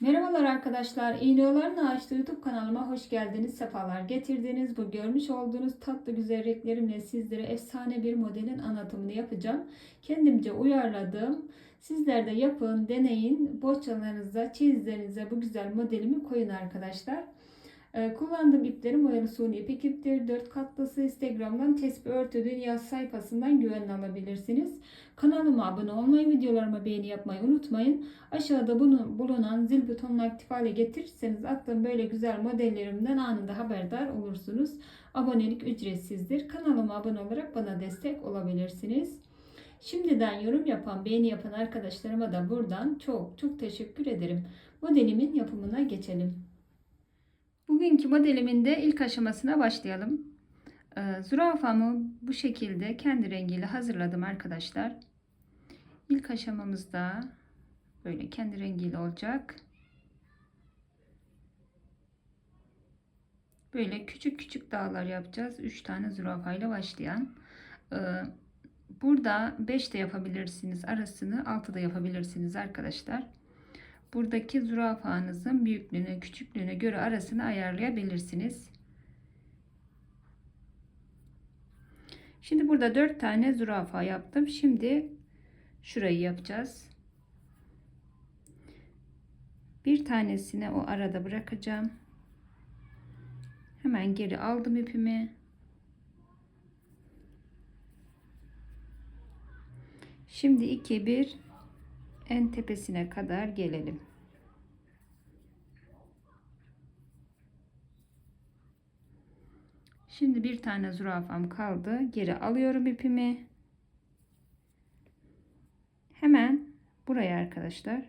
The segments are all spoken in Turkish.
Merhabalar arkadaşlar. İğneoların Ağaçta YouTube kanalıma hoş geldiniz. Sefalar getirdiniz. Bu görmüş olduğunuz tatlı güzel renklerimle sizlere efsane bir modelin anlatımını yapacağım. Kendimce uyarladım. Sizler de yapın, deneyin. Bohçalarınıza, çeyizlerinize bu güzel modelimi koyun arkadaşlar. Ee, kullandığım iplerim oyalı suni ipek iptir. 4 katlısı Instagram'dan Tesbih Örtü Dünya sayfasından güvenle alabilirsiniz. Kanalıma abone olmayı, videolarıma beğeni yapmayı unutmayın. Aşağıda bunu bulunan zil butonunu aktif hale getirirseniz attığım böyle güzel modellerimden anında haberdar olursunuz. Abonelik ücretsizdir. Kanalıma abone olarak bana destek olabilirsiniz. Şimdiden yorum yapan, beğeni yapan arkadaşlarıma da buradan çok çok teşekkür ederim. Modelimin yapımına geçelim. Bugünkü modelimin de ilk aşamasına başlayalım. Ee, zürafamı bu şekilde kendi rengiyle hazırladım arkadaşlar. İlk aşamamızda böyle kendi rengiyle olacak. Böyle küçük küçük dağlar yapacağız. 3 tane zürafayla başlayan. Ee, burada 5 de yapabilirsiniz. Arasını 6 da yapabilirsiniz arkadaşlar. Buradaki zürafanızın büyüklüğüne, küçüklüğüne göre arasını ayarlayabilirsiniz. Şimdi burada 4 tane zürafa yaptım. Şimdi şurayı yapacağız. Bir tanesini o arada bırakacağım. Hemen geri aldım ipimi. Şimdi 2 1 en tepesine kadar gelelim. Şimdi bir tane zürafam kaldı. Geri alıyorum ipimi. Hemen buraya arkadaşlar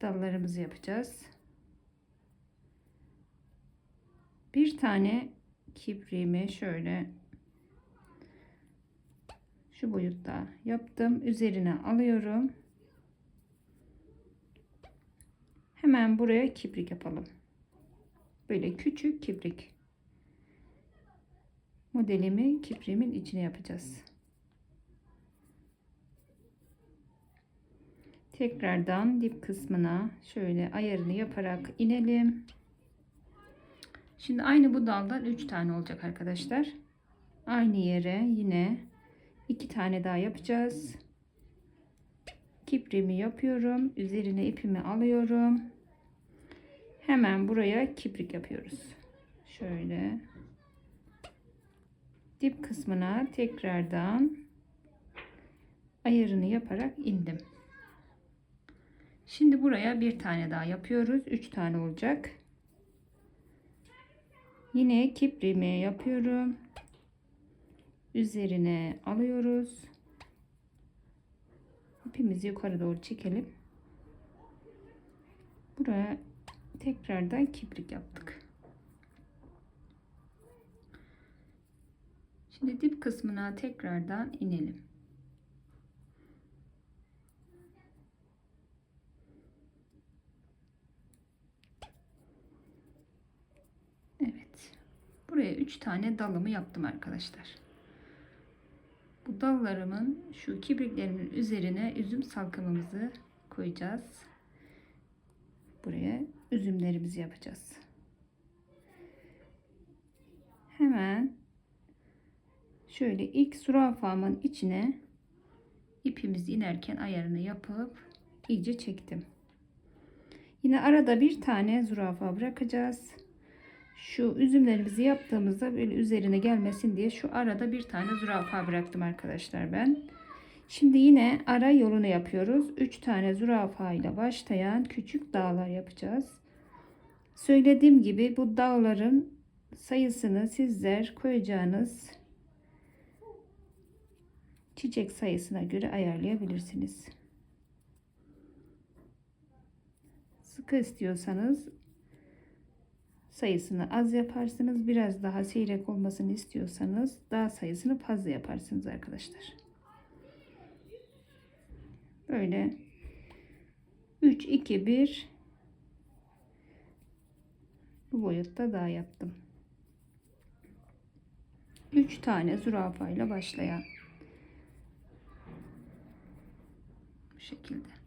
dallarımızı yapacağız. Bir tane kipriğimi şöyle şu boyutta yaptım. Üzerine alıyorum. Hemen buraya kibrik yapalım. Böyle küçük kibrik. Modelimi kipriğimin içine yapacağız. Tekrardan dip kısmına şöyle ayarını yaparak inelim. Şimdi aynı bu daldan 3 tane olacak arkadaşlar. Aynı yere yine iki tane daha yapacağız. Kiprimi yapıyorum. Üzerine ipimi alıyorum. Hemen buraya kiprik yapıyoruz. Şöyle. Dip kısmına tekrardan ayarını yaparak indim. Şimdi buraya bir tane daha yapıyoruz. Üç tane olacak. Yine kiprimi yapıyorum. Üzerine alıyoruz. İpimizi yukarı doğru çekelim. Buraya tekrardan kibrik yaptık. Şimdi dip kısmına tekrardan inelim. Evet. Buraya 3 tane dalımı yaptım arkadaşlar. Bu dallarımın şu kibriklerimin üzerine üzüm salkımımızı koyacağız. Buraya üzümlerimizi yapacağız. Hemen şöyle ilk zürafamın içine ipimizi inerken ayarını yapıp iyice çektim. Yine arada bir tane zürafa bırakacağız. Şu üzümlerimizi yaptığımızda böyle üzerine gelmesin diye şu arada bir tane zürafa bıraktım arkadaşlar ben. Şimdi yine ara yolunu yapıyoruz. 3 tane zürafa ile başlayan küçük dağlar yapacağız. Söylediğim gibi bu dağların sayısını sizler koyacağınız çiçek sayısına göre ayarlayabilirsiniz. Sıkı istiyorsanız sayısını az yaparsınız. Biraz daha seyrek olmasını istiyorsanız daha sayısını fazla yaparsınız arkadaşlar. Böyle 3 2 1 bu boyutta daha yaptım. 3 tane zürafa ile başlayan bu şekilde.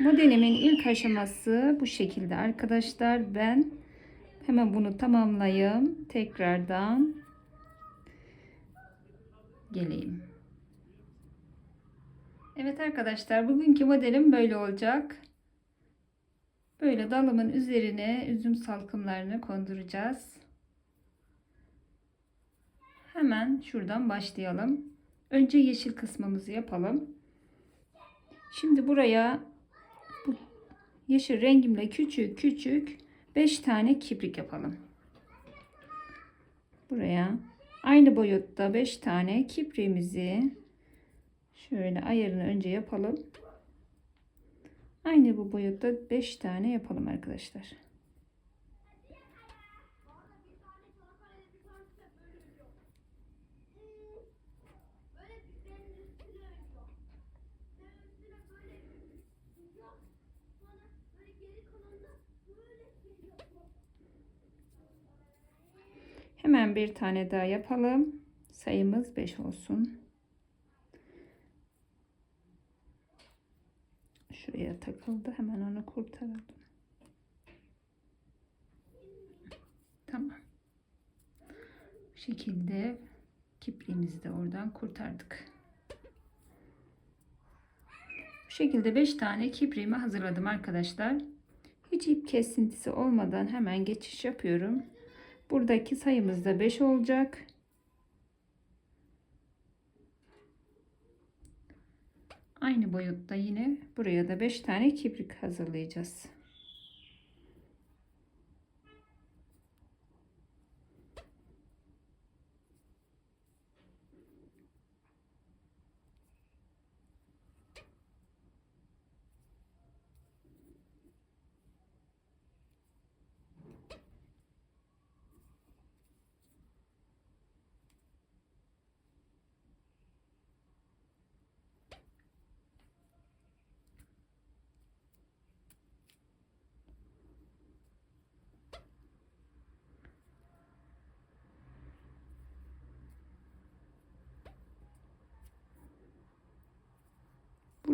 Modelimin ilk aşaması bu şekilde arkadaşlar. Ben hemen bunu tamamlayayım. Tekrardan geleyim. Evet arkadaşlar bugünkü modelim böyle olacak. Böyle dalımın üzerine üzüm salkımlarını konduracağız. Hemen şuradan başlayalım. Önce yeşil kısmımızı yapalım. Şimdi buraya bu yeşil rengimle küçük küçük 5 tane kibrik yapalım. Buraya aynı boyutta 5 tane kipriğimizi şöyle ayarını önce yapalım. Aynı bu boyutta 5 tane yapalım arkadaşlar. Hemen bir tane daha yapalım. Sayımız 5 olsun. Şuraya takıldı. Hemen onu kurtaralım. Tamam. Bu şekilde kipriğimizi de oradan kurtardık. Bu şekilde 5 tane kipriğimi hazırladım arkadaşlar. Hiç ip kesintisi olmadan hemen geçiş yapıyorum. Buradaki sayımız da 5 olacak. Aynı boyutta yine buraya da 5 tane kibrik hazırlayacağız.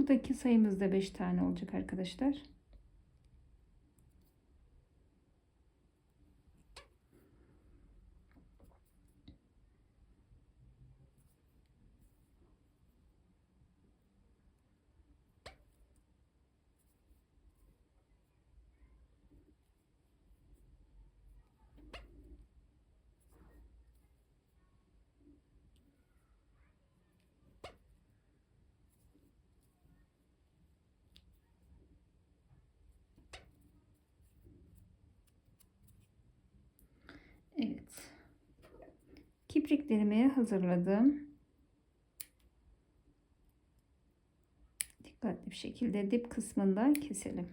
Buradaki sayımız da 5 tane olacak arkadaşlar. Evet. Kipriklerimi hazırladım. Dikkatli bir şekilde dip kısmından keselim.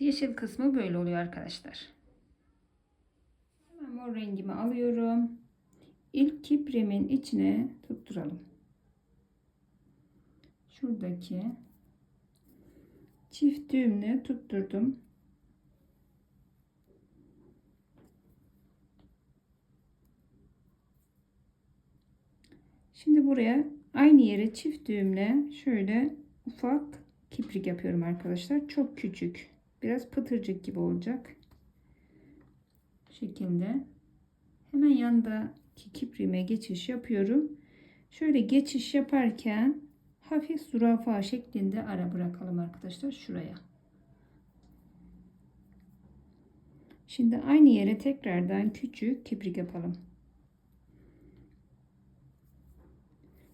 Yeşil kısmı böyle oluyor arkadaşlar. Hemen mor rengimi alıyorum. İlk kiprimin içine tutturalım. Şuradaki çift düğümle tutturdum. Şimdi buraya aynı yere çift düğümle şöyle ufak kiprik yapıyorum arkadaşlar. Çok küçük. Biraz pıtırcık gibi olacak. Şekilde. Hemen yandaki kipriğime geçiş yapıyorum. Şöyle geçiş yaparken hafif zürafa şeklinde ara bırakalım arkadaşlar şuraya. Şimdi aynı yere tekrardan küçük kiprik yapalım.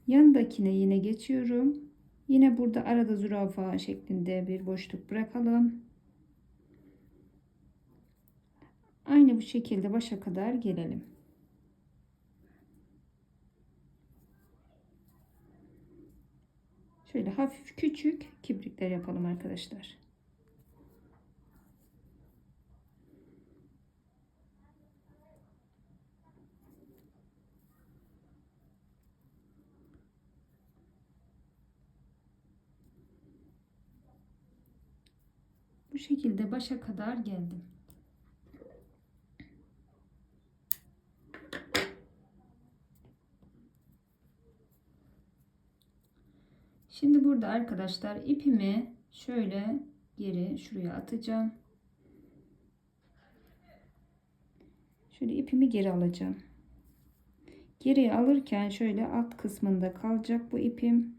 Yandakine yine geçiyorum. Yine burada arada zürafa şeklinde bir boşluk bırakalım. Aynı bu şekilde başa kadar gelelim. Şöyle hafif küçük kibrikler yapalım arkadaşlar. Bu şekilde başa kadar geldim. Şimdi burada arkadaşlar ipimi şöyle geri şuraya atacağım. Şöyle ipimi geri alacağım. Geri alırken şöyle alt kısmında kalacak bu ipim.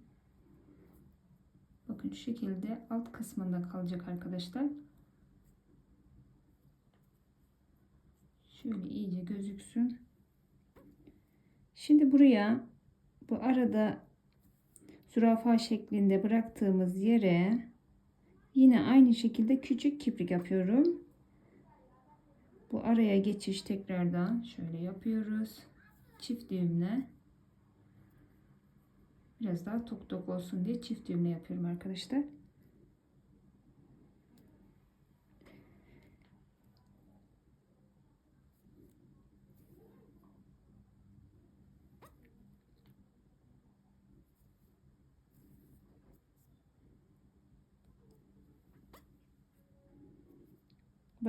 Bakın şu şekilde alt kısmında kalacak arkadaşlar. Şöyle iyice gözüksün. Şimdi buraya bu arada zürafa şeklinde bıraktığımız yere yine aynı şekilde küçük kiprik yapıyorum. Bu araya geçiş tekrardan şöyle yapıyoruz. Çift düğümle. Biraz daha tok tok olsun diye çift düğümle yapıyorum arkadaşlar.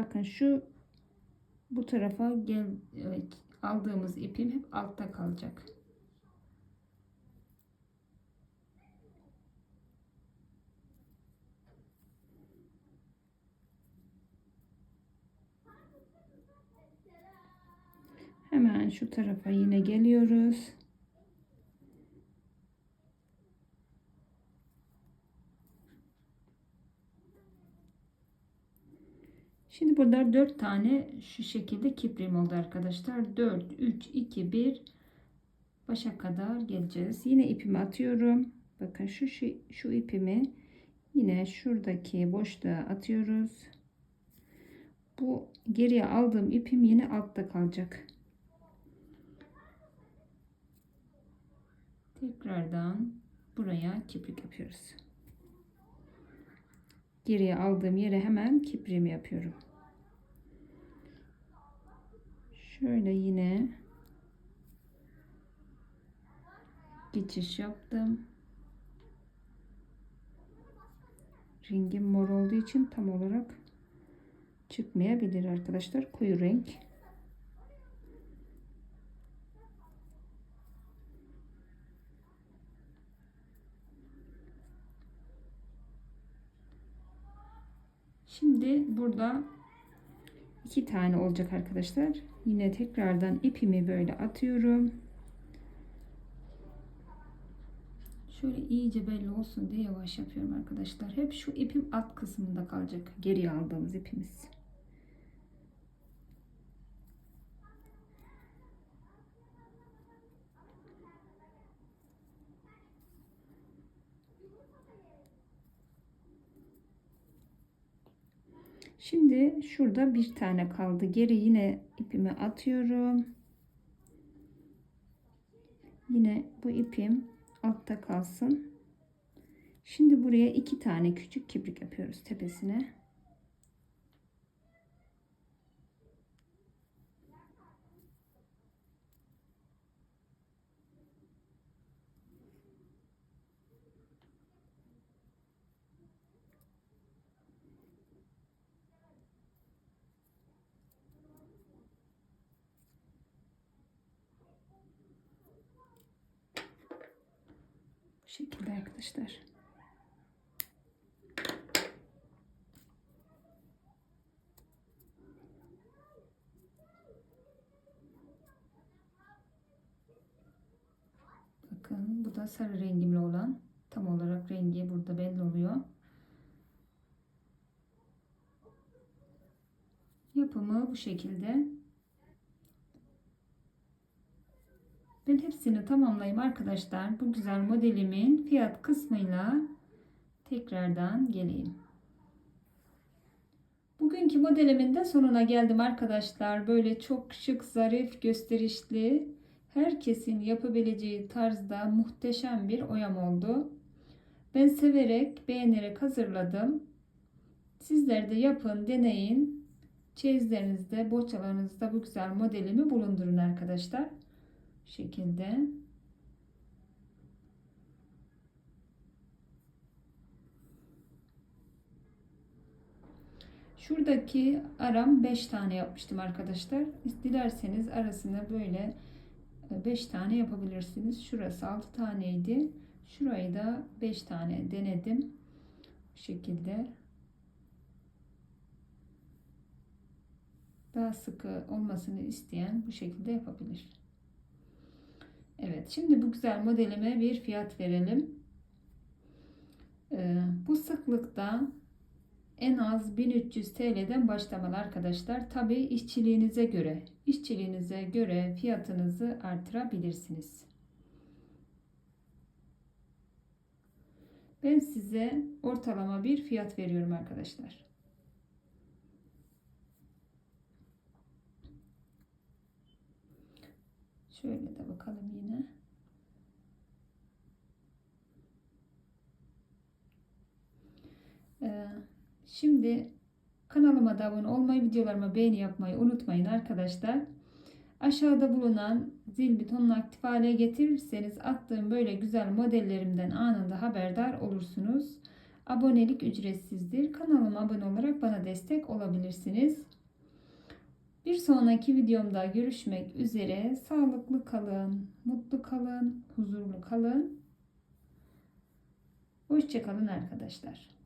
Bakın şu bu tarafa gel evet, aldığımız ipim hep altta kalacak. Hemen şu tarafa yine geliyoruz. Şimdi burada 4 tane şu şekilde kiprim oldu arkadaşlar. 4, 3, 2, 1 başa kadar geleceğiz. Yine ipimi atıyorum. Bakın şu, şu, şu ipimi yine şuradaki boşluğa atıyoruz. Bu geriye aldığım ipim yine altta kalacak. Tekrardan buraya kiprik yapıyoruz. Geriye aldığım yere hemen kipriğimi yapıyorum. Şöyle yine geçiş yaptım. Rengim mor olduğu için tam olarak çıkmayabilir arkadaşlar. Koyu renk. Şimdi burada iki tane olacak arkadaşlar. Yine tekrardan ipimi böyle atıyorum. Şöyle iyice belli olsun diye yavaş yapıyorum arkadaşlar. Hep şu ipim alt kısmında kalacak. Geriye aldığımız ipimiz. Şimdi şurada bir tane kaldı. Geri yine ipimi atıyorum. Yine bu ipim altta kalsın. Şimdi buraya iki tane küçük kibrik yapıyoruz tepesine. Bu şekilde arkadaşlar. Bakın bu da sarı rengimli olan. Tam olarak rengi burada belli oluyor. Yapımı bu şekilde. Ben hepsini tamamlayayım arkadaşlar. Bu güzel modelimin fiyat kısmıyla tekrardan geleyim. Bugünkü modelimin de sonuna geldim arkadaşlar. Böyle çok şık, zarif, gösterişli, herkesin yapabileceği tarzda muhteşem bir oyam oldu. Ben severek, beğenerek hazırladım. Sizler de yapın, deneyin. Çeyizlerinizde, bohçalarınızda bu güzel modelimi bulundurun arkadaşlar şekilde Şuradaki aram 5 tane yapmıştım arkadaşlar. Dilerseniz arasına böyle 5 tane yapabilirsiniz. Şurası 6 taneydi. Şurayı da 5 tane denedim. Bu şekilde. Daha sıkı olmasını isteyen bu şekilde yapabilir. Evet şimdi bu güzel modelime bir fiyat verelim. Ee, bu sıklıkta en az 1300 TL'den başlamalı arkadaşlar. Tabi işçiliğinize göre, işçiliğinize göre fiyatınızı artırabilirsiniz. Ben size ortalama bir fiyat veriyorum arkadaşlar. Şöyle de bakalım yine. Ee, şimdi kanalıma da abone olmayı, videolarıma beğeni yapmayı unutmayın arkadaşlar. Aşağıda bulunan zil butonunu aktif hale getirirseniz attığım böyle güzel modellerimden anında haberdar olursunuz. Abonelik ücretsizdir. Kanalıma abone olarak bana destek olabilirsiniz. Bir sonraki videomda görüşmek üzere. Sağlıklı kalın, mutlu kalın, huzurlu kalın. Hoşçakalın arkadaşlar.